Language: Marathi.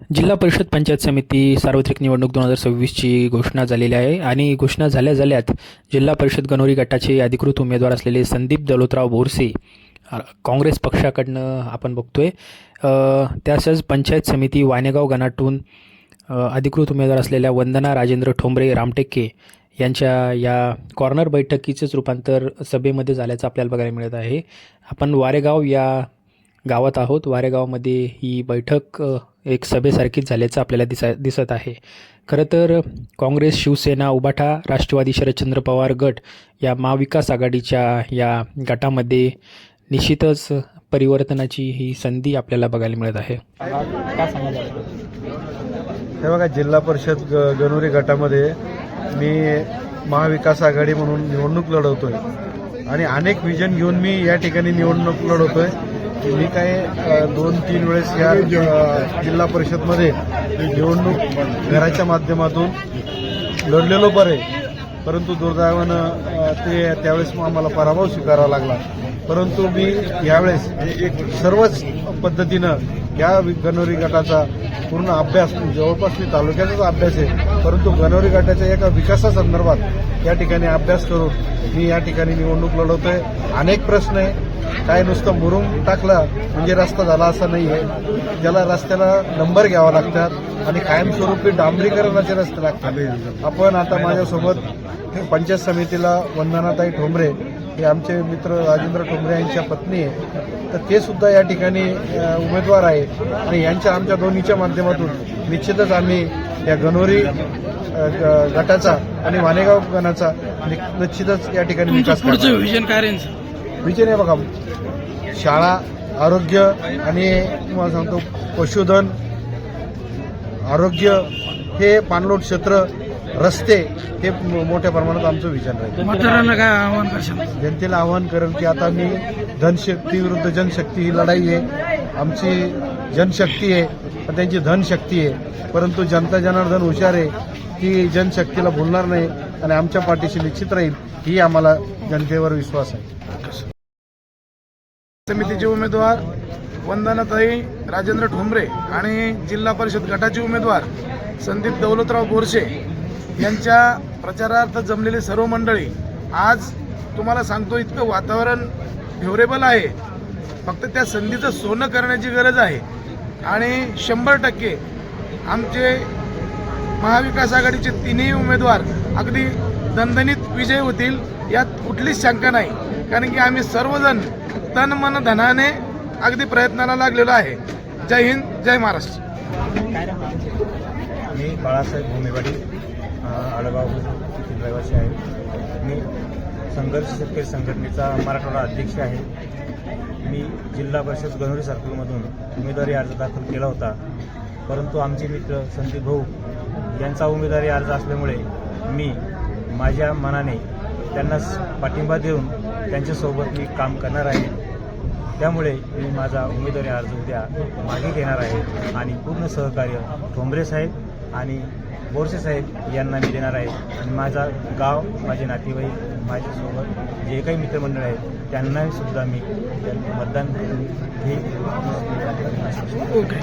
जिल्हा परिषद पंचायत समिती सार्वत्रिक निवडणूक दोन हजार सव्वीसची घोषणा झालेली आहे आणि घोषणा झाल्या झाल्यात जिल्हा परिषद गणोरी गटाचे अधिकृत उमेदवार असलेले संदीप दौलतराव बोरसे काँग्रेस पक्षाकडनं आपण बघतोय. आहे त्यासच पंचायत समिती वानेगाव गणातून अधिकृत उमेदवार असलेल्या वंदना राजेंद्र ठोंबरे रामटेके यांच्या या कॉर्नर बैठकीचंच रूपांतर सभेमध्ये झाल्याचं आपल्याला बघायला मिळत आहे. आपण वारेगाव या गावात आहोत. वारेगावमध्ये ही बैठक एक सभेसारखीच झाल्याचं आपल्याला दिसा दिसत आहे. खरं तर काँग्रेस शिवसेना उबाठा राष्ट्रवादी शरदचंद्र पवार गट या महाविकास आघाडीच्या या गटामध्ये निश्चितच परिवर्तनाची ही संधी आपल्याला बघायला मिळत आहे. हे बघा जिल्हा परिषद ग गणोरी गटामध्ये मी महाविकास आघाडी म्हणून निवडणूक लढवतोय. आणि अनेक विजन घेऊन मी या ठिकाणी निवडणूक लढवतोय. मी काय दोन तीन वेळेस या जिल्हा परिषदमध्ये निवडणूक घराच्या माध्यमातून लढलेलो बरे परंतु दुर्दैवानं ते त्यावेळेस आम्हाला पराभव स्वीकारावा लागला. परंतु मी यावेळेस एक सर्वच पद्धतीनं या वि- गणोरी गटाचा पूर्ण अभ्यास जवळपास मी तालुक्याचाच अभ्यास आहे परंतु गणोरी गटाच्या एका विकासासंदर्भात या ठिकाणी अभ्यास करून मी या ठिकाणी निवडणूक लढवतोय. अनेक प्रश्न आहे काय नुसतं मुरुम टाकला म्हणजे रस्ता झाला असं नाही आहे. त्याला रस्त्याला नंबर घ्यावा लागतात आणि कायमस्वरूपी डांबरीकरणाचे रस्ते लागतात. आपण आता माझ्यासोबत पंचायत समितीला वंदनाताई ठोंबरे हे आमचे मित्र राजेंद्र ठोंबरे यांच्या पत्नी आहे. तर ते सुद्धा या ठिकाणी उमेदवार आहे. आणि यांच्या आमच्या दोन्हीच्या माध्यमातून निश्चितच आम्ही या गणोरी गटाचा आणि वाणेगाव गणाचा निश्चितच या ठिकाणी विकास. विजन काय बघा. शाळा आरोग्य आणि तुम्हाला सांगतो पशुधन आरोग्य हे पाणलोट क्षेत्र रस्ते हे मोठ्या प्रमाणात आमचं विचार राहील. मतदारांना काय आव्हान करशाल? जनतेला आवाहन करेल की आता मी धनशक्ती विरुद्ध जनशक्ती ही लढाई आहे. आमची जनशक्ती आहे पण त्यांची धनशक्ती आहे. परंतु जनता जनार्दन हुशार आहे ती जनशक्तीला भुलणार नाही आणि आमच्या पाठीशी निश्चित राहील ही आम्हाला जनतेवर विश्वास आहे. समितीचे उमेदवार वंदनाताई राजेंद्र ठोंबरे आणि जिल्हा परिषद गटाचे उमेदवार संदीप दौलतराव बोरसे यांच्या प्रचारार्थ जमलेली सर्व मंडळी आज तुम्हाला सांगतो इतकं वातावरण फेवरेबल आहे. फक्त त्या संधीचं सोनं करण्याची गरज आहे. आणि शंभर टक्के आमचे महाविकास आघाडीचे तिन्ही उमेदवार अगदी दणदणीत विजय होतील यात कुठलीच शंका नाही. कारण की आम्ही सर्वजण तन मन धनाने अगदी प्रयत्नाला लागलेलो आहे. जय हिंद जय महाराष्ट्र. मी बाळासाहेब भूमिवाडी अ, आळगाव येथील रहिवासी आहे. मी संघर्ष शेतकरी संघटनेचा मराठवाडा अध्यक्ष आहे. मी जिल्हा परिषद गणोरी सर्कलमधून उमेदवारी अर्ज दाखल केला होता. परंतु आमचे मित्र संदीप भाऊ यांचा उमेदवारी अर्ज असल्यामुळे मी माझ्या मनाने त्यांना पाठिंबा देऊन त्यांच्यासोबत मी काम करणार आहे. त्यामुळे मी माझा उमेदवारी अर्ज उद्या मागे घेणार आहे आणि पूर्ण सहकार्य ठोंबरे साहेब आणि बोरसे साहेब यांना मी देणार आहे. आणि माझा गाव माझे नातेवाईक माझ्यासोबत जे काही मित्रमंडळ आहेत त्यांनाही सुद्धा मी मतदान करून हे ओके